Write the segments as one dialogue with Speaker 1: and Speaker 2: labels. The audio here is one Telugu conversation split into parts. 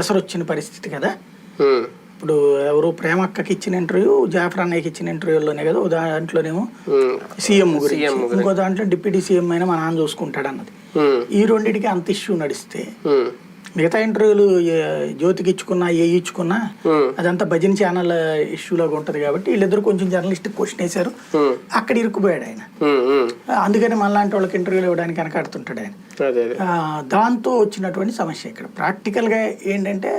Speaker 1: ఎసరు వచ్చిన పరిస్థితి కదా. ఇప్పుడు ఎవరు ప్రేమక్కకి ఇచ్చిన ఇంటర్వ్యూ జాఫర్ అన్నయ్యకి ఇచ్చిన ఇంటర్వ్యూలోనే కదా దాంట్లోనేమో సీఎం గురించి. ఇంకో దాంట్లో డిప్యూటీ సీఎం అయినా మా నాన్న చూసుకుంటాడు అన్నది ఈ రెండింటికి అంత ఇష్యూ నడిస్తే మిగతా ఇంటర్వ్యూలు జ్యోతికి ఇచ్చుకున్నా ఏ ఇచ్చుకున్నా అదంతా భజన ఛానల్ ఇష్యూలాగా ఉంటుంది కాబట్టి వీళ్ళిద్దరు కొంచెం జర్నలిస్ట్ క్వశ్చన్ వేశారు. అక్కడ ఇరుక్కుపోయాడు ఆయన. అందుకని మనలాంటి వాళ్ళకి ఇంటర్వ్యూలు ఇవ్వడానికి వెనకాడుతుంటాడు ఆయన. దాంతో వచ్చినటువంటి సమస్య ఇక్కడ. ప్రాక్టికల్గా ఏంటంటే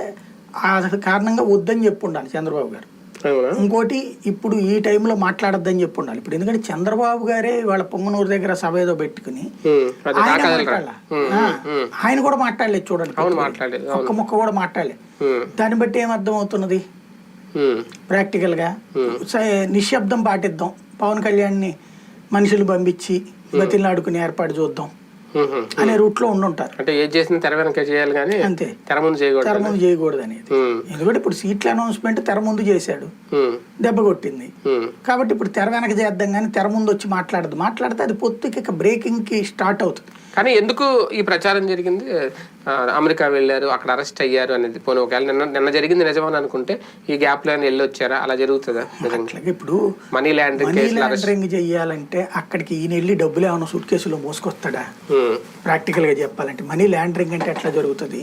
Speaker 1: ఆ కారణంగా వద్దని చెప్పు ఉండాలి చంద్రబాబు గారు. ఇంకోటి ఇప్పుడు ఈ టైంలో మాట్లాడొద్దని చెప్పి ఉండాలి ఇప్పుడు ఎందుకంటే చంద్రబాబు గారే వాళ్ళ పొంగనూరు దగ్గర సభ ఏదో పెట్టుకుని ఆయన కూడా మాట్లాడలేదు చూడండి ఒక్క ముక్క కూడా మాట్లాడలేదు. దాన్ని బట్టి ఏమర్థం అవుతున్నది
Speaker 2: ఉమ్,
Speaker 1: ప్రాక్టికల్గా. స- నిశ్శబ్దం పాటిద్దాం. పవన్ కళ్యాణ్ని మనుషులు పంపించి బతిలాడుకుని ఏర్పాటు చూద్దాం. అనే రూట్లో ఉండుంటారు.
Speaker 2: అంటే ఏది చేసిన తెర వెనక చేయాలి కానీ
Speaker 1: అంతే.
Speaker 2: తెర ముందు చేయకూడదు
Speaker 1: తెర ముందు చేయకూడదు అనేది. ఎందుకంటే ఇప్పుడు సీట్ల అనౌన్స్మెంట్ తెర ముందు చేశాడు. దెబ్బ కొట్టింది. కాబట్టి ఇప్పుడు తెర వెనక చేద్దాం కానీ తెర ముందు వచ్చి మాట్లాడదు. మాట్లాడితే అది పొత్తుకి ఇక బ్రేకింగ్కి స్టార్ట్ అవుతుంది.
Speaker 2: కానీ ఎందుకు ఈ ప్రచారం జరిగింది? అమెరికా వెళ్ళారు అక్కడ అరెస్ట్ అయ్యారు అనేది. పోనీ ఒకవేళ నిన్న నిన్న జరిగింది నిజమని అనుకుంటే ఈ గ్యాప్లో వెళ్ళి వచ్చారా? అలా జరుగుతుందా?
Speaker 1: ఇప్పుడు
Speaker 2: మనీ ల్యాండరింగ్
Speaker 1: మనీ లాండరింగ్ చెయ్యాలంటే అక్కడికి ఈయన వెళ్ళి డబ్బులు ఏమైనా సూట్ కేసులో మోసుకొస్తాడా?
Speaker 2: ఉమ్,
Speaker 1: ప్రాక్టికల్గా చెప్పాలంటే మనీ లాండరింగ్ అంటే ఎట్లా జరుగుతుంది?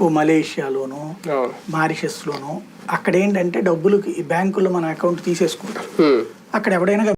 Speaker 1: ఓ మలేషియాలోనో
Speaker 2: అవును.
Speaker 1: మారిషస్లోనో అక్కడ ఏంటంటే డబ్బులు ఈ బ్యాంకుల్లో మన అకౌంట్ తీసేసుకుంటారు. అక్కడ ఎవడైనా